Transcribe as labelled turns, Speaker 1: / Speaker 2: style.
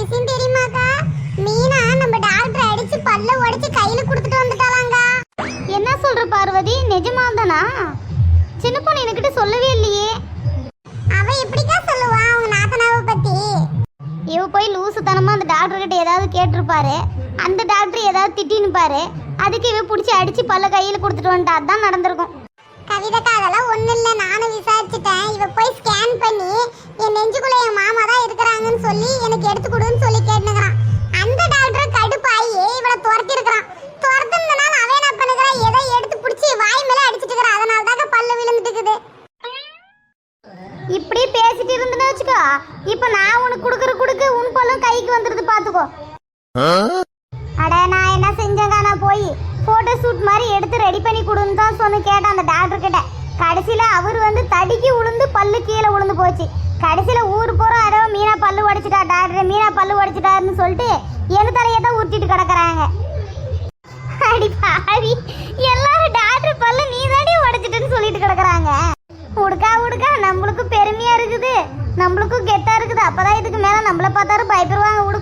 Speaker 1: விஷயம் தெரியுமாக்கா? மீனா நம்ம டாக்டர் அடிச்சு பல்ல உடைச்சு கையில கொடுத்துட்டு வந்துட்டாளாங்க.
Speaker 2: என்ன சொல்ற பார்வதி? நிஜமாதானா சின்ன பொண்ணு என்கிட்ட சொல்லவே இல்லையே.
Speaker 1: அவ எப்படிக்கா சொல்லுவா அவங்க நாத்தனாவை பத்தி?
Speaker 2: இவ போய் லூசுத்தனமா அந்த டாக்டர் கிட்ட ஏதாவது கேட்டிருப்பாரு. அந்த டாக்டர் ஏதாவது திட்டினுப்பாரு. அதுக்கு இவ பிடிச்சி அடிச்சு பல்ல கையில கொடுத்துட்டு வந்துட்டா. அதான் நடந்திருக்கும்.
Speaker 1: கவிதக்கா அதெல்லாம் ஒண்ணும் இல்ல. நானும் விசாரிச்சுட்டேன். இவ போய்
Speaker 2: இப்படி பேசிட்டு இருந்துன்னு வச்சுக்கோ. இப்ப நான் உனக்கு கொடுக்குற கொடுக்கு உன் பல்லும் கைக்கு வந்துடுது பாத்துக்கோ. அட நான் என்ன செஞ்சேங்க? நான் போய் போட்டோ ஷூட் மாதிரி எடுத்து ரெடி பண்ணி கொடுன்னு தான் சொன்னு கேட்டேன் அந்த டாக்டர் கிட்ட. கடைசியில அவர் வந்து தடிக்கி உளுந்து பல்லு கீழே உளுந்து போச்சு. கடைசியில ஊர் போற அரோ மீனா பல்லு உடைச்சிட்டா டாக்டர் மீனா பல்லு உடைச்சிட்டாருன்னு சொல்லிட்டு என் தலையை தான் உருட்டிட்டு கிடக்குறாங்க. நம்மளுக்கும் பெருமையா இருக்குது. நம்மளுக்கும் கெட்டா இருக்குது. அப்பதான் இதுக்கு மேல நம்மள பார்த்தாரு பயப்படுவாங்க. விடு